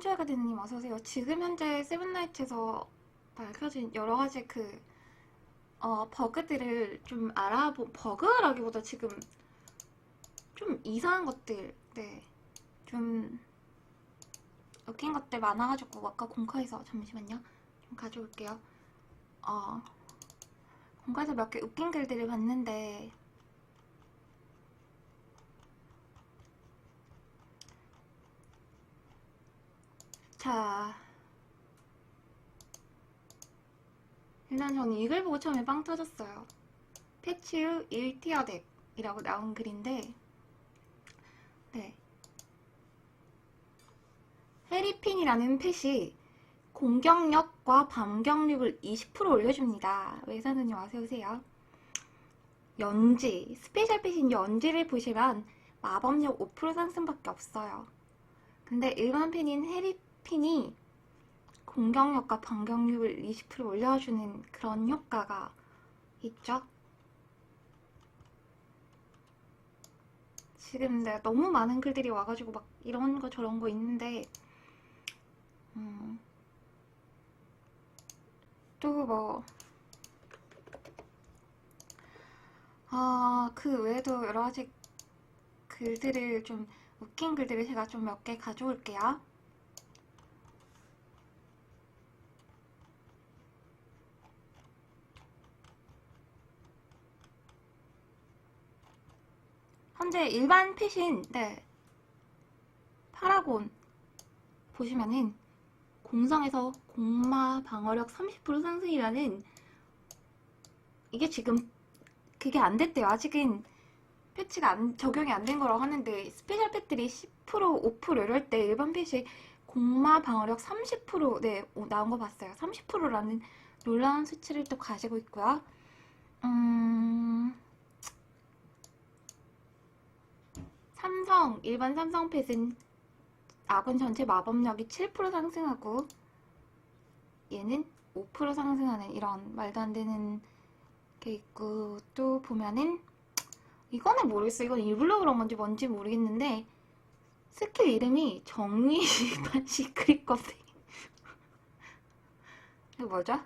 한주아가 되는님 어서오세요. 지금 현재 세븐나이츠에서 밝혀진 여러 가지 그, 어, 버그들을 좀 알아보, 버그라기보다 지금 좀 이상한 것들, 네. 좀 웃긴 것들 많아가지고 아까 공카에서, 잠시만요. 좀 가져올게요. 어, 공카에서 몇 개 웃긴 글들을 봤는데, 자, 일단 저는 이걸 보고 처음에 빵 터졌어요. 패치 후 1티어 덱이라고 나온 글인데, 네. 해리핀이라는 펫이 공격력과 반격력을 20% 올려줍니다. 외사는요, 어서오세요. 연지, 스페셜 펫인 연지를 보시면 마법력 5% 상승밖에 없어요. 근데 일반 펜인 해리 핀이 공격력과 반격력을 20% 올려주는 그런 효과가 있죠. 지금 내가 너무 많은 글들이 와가지고 막 이런 거 저런 거 있는데, 음, 또 뭐, 아, 그 외에도 여러 가지 글들을 좀 웃긴 글들을 제가 좀 몇 개 가져올게요. 현재 일반 핏인 네 파라곤 보시면은 공성에서 공마 방어력 30% 상승이라는 이게 지금 그게 안 됐대요. 아직은 패치가 안- 적용이 안 된 거라고 하는데 스페셜 펫들이 10% 5% 이럴 때 일반 펫이 공마 방어력 30% 네, 오, 나온 거 봤어요. 30%라는 놀라운 수치를 또 가지고 있고요. 음, 삼성 일반 삼성 펫은 아군 전체 마법력이 7% 상승하고 얘는 5% 상승하는 이런 말도 안 되는 게 있고 또 보면은 이거는 모르겠어. 이건 일부러 그런 건지 뭔지 모르겠는데 스킬 이름이 정의 심판 시크릿 껍데기 이거 뭐죠?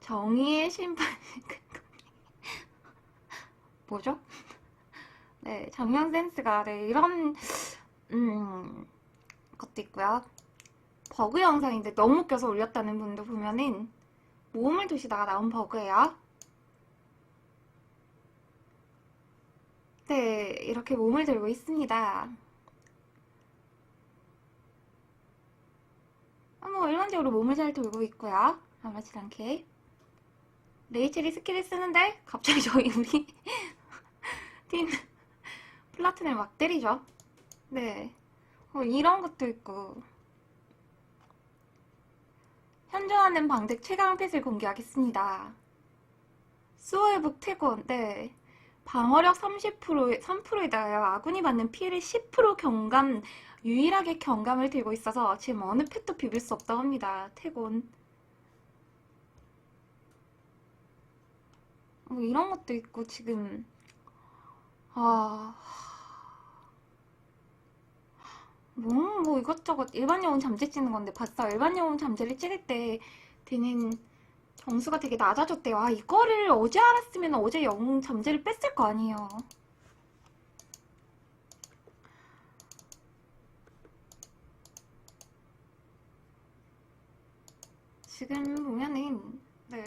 정의의 심판 뭐죠? 네, 장면 센스가 네, 이런 음, 것도 있고요. 버그 영상인데 너무 웃겨서 올렸다는 분도 보면은 모험을 두시다가 나온 버그예요. 네, 이렇게 몸을 들고 있습니다. 아, 뭐 일반적으로 몸을 잘 돌고 있고요. 아무렇지 않게. 레이첼이 스킬을 쓰는데 갑자기 저희 우리 팀 플라튼을 막 때리죠. 네. 어, 이런 것도 있고. 현존하는 방득 최강 펫을 공개하겠습니다. 수호의북 태곤, 네. 방어력 30%에, 3%에다가요, 아군이 받는 피해를 10% 경감, 유일하게 경감을 들고 있어서 지금 어느 펫도 비빌 수 없다고 합니다. 태곤. 뭐 이런 것도 있고, 지금, 아, 뭐, 뭐 이것저것 일반 영웅 잠재 찍는 건데 봤어. 일반 영웅 잠재를 찍을 때 되는 점수가 되게 낮아졌대요. 아, 이거를 어제 알았으면 어제 영웅 잠재를 뺐을 거 아니에요. 지금 보면은, 네.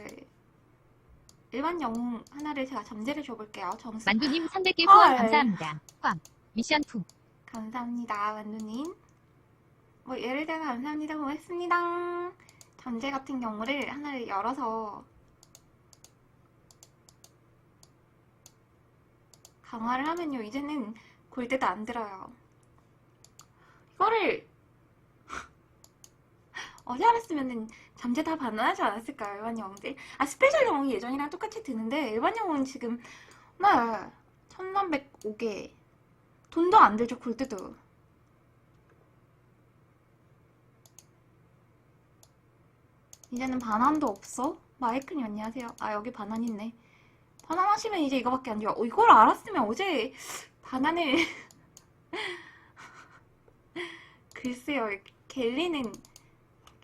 일반 영웅 하나를 제가 잠재를 줘볼게요. 점수. 만두님 300개 헐. 후원 감사합니다. 꽝. 미션 품. 감사합니다, 만두님. 뭐, 예를 들어 감사합니다, 고맙습니다. 전제 같은 경우를 하나를 열어서 강화를 하면요, 이제는 골대도 안 들어요. 이거를 어제 알았으면은 잠재 다 반환하지 않았을까요, 일반 영웅들? 아, 스페셜 영웅이 예전이랑 똑같이 드는데, 일반 영웅은 지금, 네, 1305개. 돈도 안 들죠, 골드도. 이제는 반환도 없어? 마이크님 안녕하세요. 아, 여기 반환 있네. 반환하시면 이제 이거밖에 안 돼요. 어, 이걸 알았으면 어제 반환을. 글쎄요, 갤리는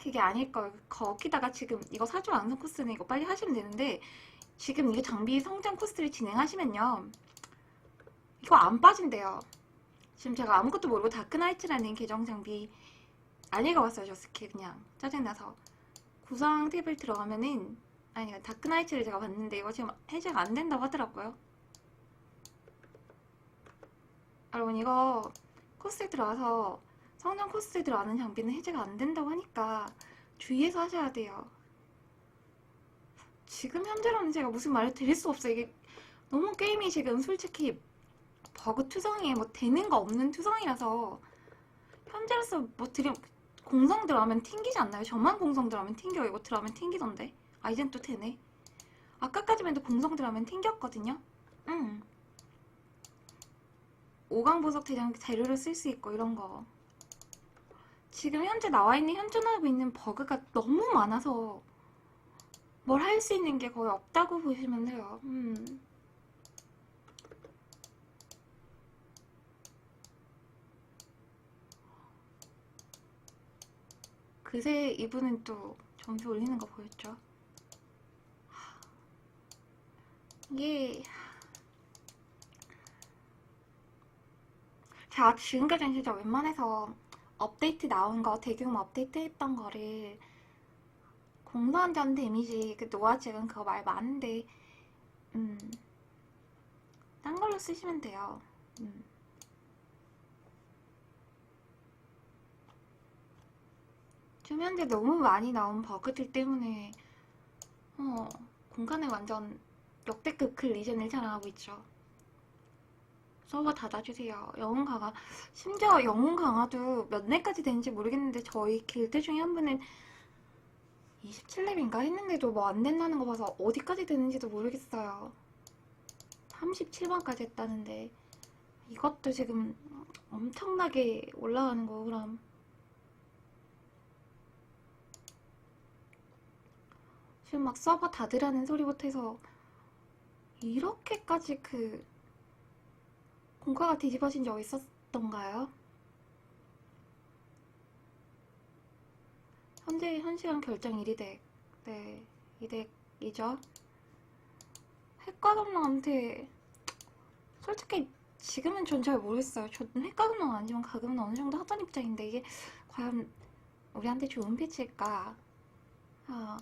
그게 아닐 걸. 거기다가 지금 이거 사주 완성 코스는 이거 빨리 하시면 되는데 지금 이게 장비 성장 코스를 진행하시면요. 이거 안 빠진대요. 지금 제가 아무것도 모르고 다크나이츠라는 계정 장비 안 읽어봤어요. 저 스킬 그냥 짜증나서 구성 탭을 들어가면은 아니 다크나이츠를 제가 봤는데 이거 지금 해제가 안 된다고 하더라고요. 여러분 이거 코스에 들어가서 성장 코스에 들어가는 장비는 해제가 안 된다고 하니까 주의해서 하셔야 돼요. 지금 현재로는 제가 무슨 말을 드릴 수 없어요. 이게 너무 게임이 지금 솔직히 버그 투성이에 뭐 되는 거 없는 투성이라서 현재로서 뭐 들이 공성 들어가면 튕기지 않나요? 저만 공성 들어가면 튕겨요. 이거 들어가면 튕기던데. 아 이젠 또 되네. 아까까지만 해도 공성 들어가면 튕겼거든요. 응. 5강 보석 대장 재료를 쓸 수 있고 이런 거. 지금 현재 나와 있는 현존하고 있는 버그가 너무 많아서 뭘 할 수 있는 게 거의 없다고 보시면 돼요. 음. 그새 이분은 또 점수 올리는 거 보였죠? 하, 이게 제가 지금까지는 진짜 웬만해서 업데이트 나온 거 대규모 업데이트 했던 거를 공선전 데미지 그 지금 그거 말 많은데 음 딴 걸로 쓰시면 돼요 음. 현재 너무 많이 나온 버그들 때문에 어 공간에 완전 역대급 그 리젠을 자랑하고 있죠 서버 닫아주세요. 영웅 강화. 심지어 영웅 강화도 몇 렙까지 되는지 모르겠는데 저희 길드 중에 한 분은 27렙인가 했는데도 뭐 안 된다는 거 봐서 어디까지 되는지도 모르겠어요. 37번까지 했다는데 이것도 지금 엄청나게 올라가는 거 그럼 지금 막 서버 닫으라는 소리부터 해서 이렇게까지 그 공과가 뒤집어진 적 있었던가요? 현재 현 시간 결정 1위덱. 네 2덱이죠. 핵과dom랑한테 솔직히 지금은 전 잘 모르겠어요. 저는 핵과dom랑 아니지만 가끔은 어느 정도 하던 입장인데 이게 과연 우리한테 좋은 패치일까? 아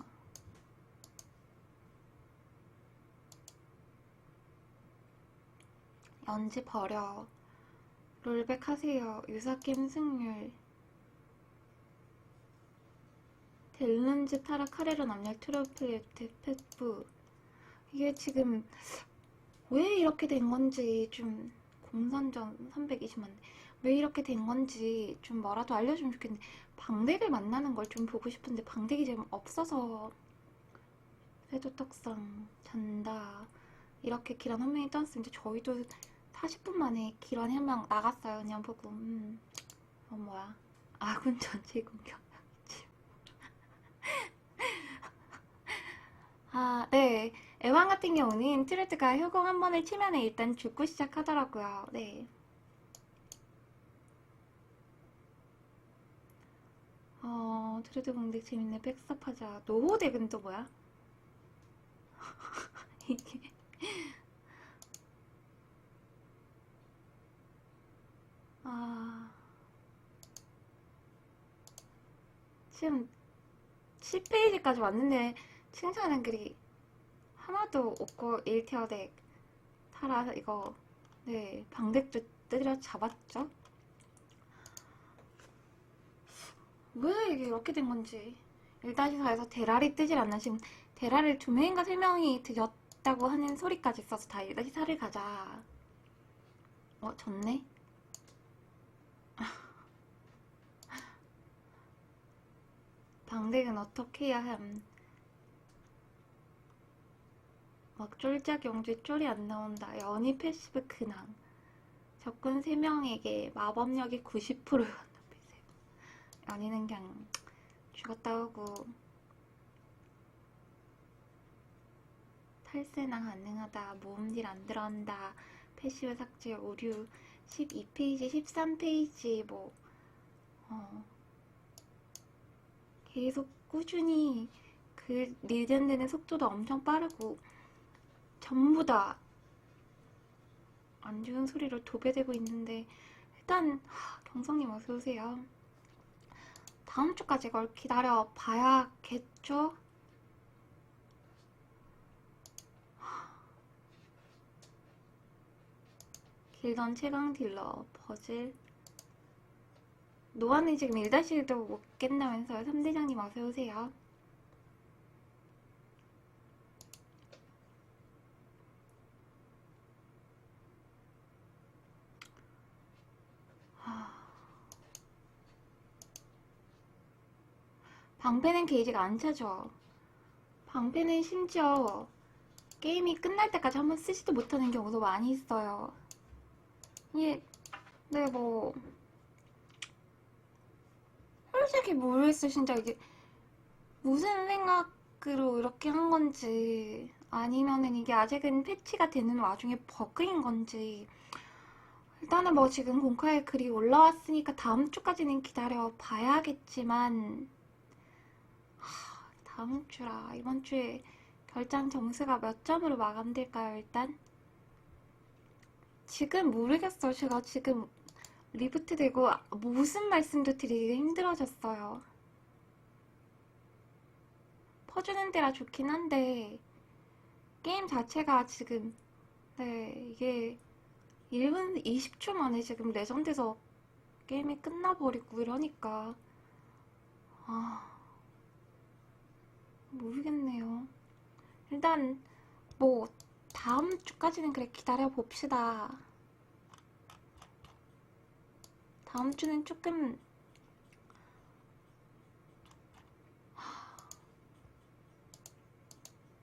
연지 버려. 롤백 하세요. 유사게임 승률. 델른즈 타락 카레로 남녀 트로플레트 페프. 이게 지금 왜 이렇게 된 건지 좀 공선전 320만 왜 이렇게 된 건지 좀 뭐라도 알려주면 좋겠는데 방댁을 만나는 걸 좀 보고 싶은데 방댁이 지금 없어서 세도떡상 잔다 이렇게 기란 한 명이 떠났으면 이제 저희도 40분 만에 기란 한명 나갔어요 그냥 보고 음. 어 뭐야 아군 전체 공격 아, 네. 애완 같은 경우는 트레드가 효공 한 번을 치면 일단 죽고 시작하더라고요. 네. 어, 트레드 공대 재밌네. 백스업하자. 노호덱은 또 뭐야? 이게. 아. 지금 10페이지까지 왔는데 칭찬한 글이 하나도 없고 1티어 덱 타라 이거 네 방덱도 때려 잡았죠? 왜 이게 이렇게 된 건지 1-4에서 대라리 뜨질 않나 지금 대라를 두 명인가 세 명이 드렸다고 하는 소리까지 있어서 다 1-4를 가자 어 졌네? 방덱은 어떻게 해야 함? 막 쫄작 영주 쫄이 안 나온다. 연이 패시브 근황. 적군 3명에게 마법력이 90%를 건너뛰세요. 연이는 그냥 죽었다 오고 탈세나 가능하다. 모음딜 안 들어간다. 패시브 삭제 오류 12페이지, 13페이지 뭐 어. 계속 꾸준히 그 리젠되는 속도도 엄청 빠르고 전부 다 안 좋은 소리로 도배되고 있는데 일단 하, 경성님 어서 오세요. 다음 주까지 이걸 기다려 봐야겠죠? 길던 최강 딜러 버즐 노아는 지금 1-1도 못 깼다면서요 3대장님 어서 오세요. 방패는 게이지가 안 차죠. 방패는 심지어 게임이 끝날 때까지 한번 쓰지도 못하는 경우도 많이 있어요. 이게 네 뭐 솔직히 모르겠어요 진짜 이게 무슨 생각으로 이렇게 한 건지 아니면은 이게 아직은 패치가 되는 와중에 버그인 건지 일단은 뭐 지금 공카에 글이 올라왔으니까 다음 주까지는 기다려 봐야겠지만 하, 다음 주라 이번 주에 결장 점수가 몇 점으로 마감될까요 일단? 지금 모르겠어요. 제가 지금 리부트 되고 무슨 말씀도 드리기 힘들어졌어요. 퍼주는 데라 좋긴 한데 게임 자체가 지금 네 이게 1분 20초 만에 지금 레전드에서 게임이 끝나버리고 이러니까 아 모르겠네요. 일단 뭐 다음 주까지는 그래 기다려 봅시다. 다음 주는 조금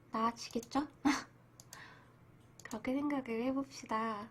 나아지겠죠? 그렇게 생각을 해봅시다.